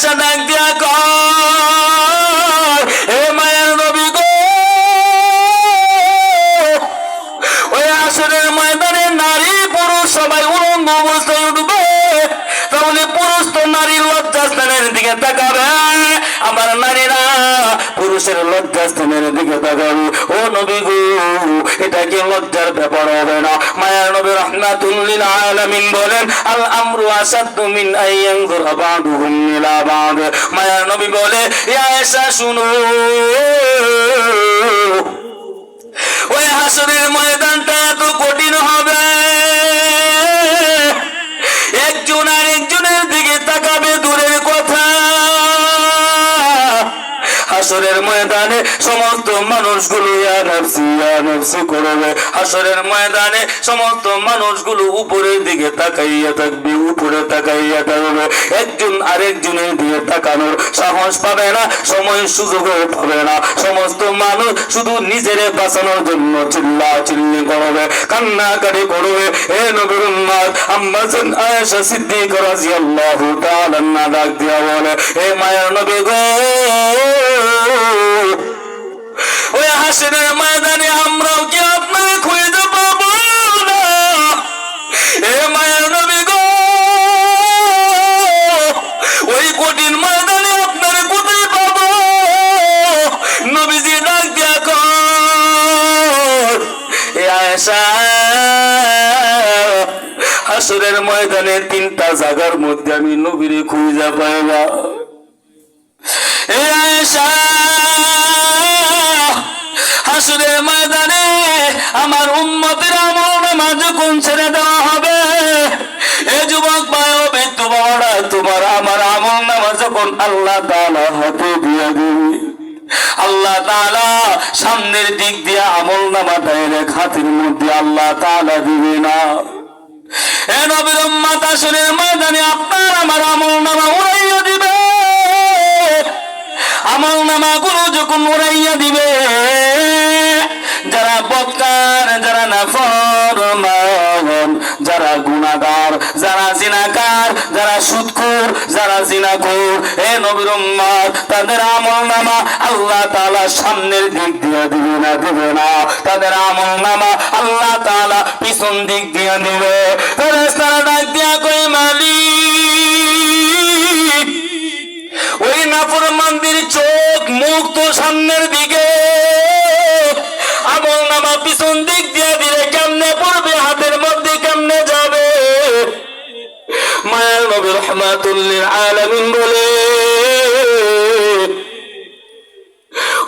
আয়েশা ডাক দিয়া কয় হে মায়ের নবী গো। ওই আসরের ময়দানে নারী পুরুষ সবাই উলঙ্গ দিকে তাকাবে, আমার নারীরা পুরুষের লজ্জাস্থানের দিকে তাকাবে। ও নবী গো, এটা কি লজ্জার ব্যাপার হবে না? মায়ার নবী রহমাতুল্লিল আলামিন বলেন, আল আমরু আসাদ্দু মিন আইয়ানজুর বাদুহুম ইলা বাদ। মায়ার নবী বলে, ইয়া আয়েশা, শুনো। ওই হাসরের ময়দানটা হাসরের ময়দানে সমস্ত মানুষগুলো নফসি, ইয়া করবে। হাসরের ময়দানে সমস্ত মানুষগুলো উপরের দিকে তাকাইয়া থাকবে, উপরে তাকাইয়া থাকবে। একজন আরেকজনের দিকে তাকানোর সাহস পাবে না সময় সুযোগও পাবে না। সমস্ত মানুষ শুধু নিজের বাঁচানোর জন্য চিল্লা চিল্লি করবে, কান্নাকাটি করবে। হে নবীর উম্মাদ আম্মাজান আয়েশা সিদ্দিক রাদিয়াল্লাহু তাআলা ডাক দিয়া বলে, হে মায়ের নবী গো। এ আয়েশা হাসরের ময়দানে তিনটা জায়গার মধ্যে আমি নবীরে খুঁজে পাইবা। হাসরের ময়দানে আমার উম্মতের আমল নামাজ যখন ছেড়ে দেওয়া হবে? এ যুবক ও বৃদ্ধ বাবারা তোমার আমার আমল নামাজ যখন আল্লাহ তালা হাতে দিয়ে দিবে। আল্লাহ তাআলা সামনের দিক দিয়ে আমল নামা ডাইরেক্ট হাতের মধ্যে আল্লাহ তালা দিবে না। এ নবীর উম্মত, আসরের ময়দানে আপনার আমার আমল নামা উড়াইয়া দিবে। আমল নামা গুলো যখন উড়াইয়া দিবে, যারা বক্কার যারা নাফরমান যারা গুণাগার, যারা জিনাকার, যারা সুৎকুর যারা জিনাকুর হে নবীর তাদের আমল নামা আল্লাহ তালা সামনের দিক দিয়ে দিবে না দিবে না। তাদের আমল নামা আল্লাহ তালা পিছন দিক দিয়ে দিবে। তারা ডাক দিয়া কই মালিক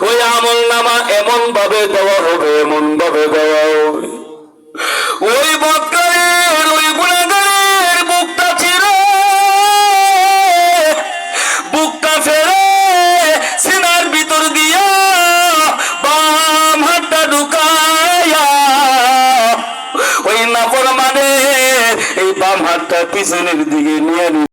ওই আমল নামা এমন ভাবে দেওয়া হবে এমন ভাবে দেওয়া হবে। ওই বদকারের ওই গুণাগারের বুকটা ছিল, বুকটা ফেরে হাতটা পিছনের দিকে নিয়ে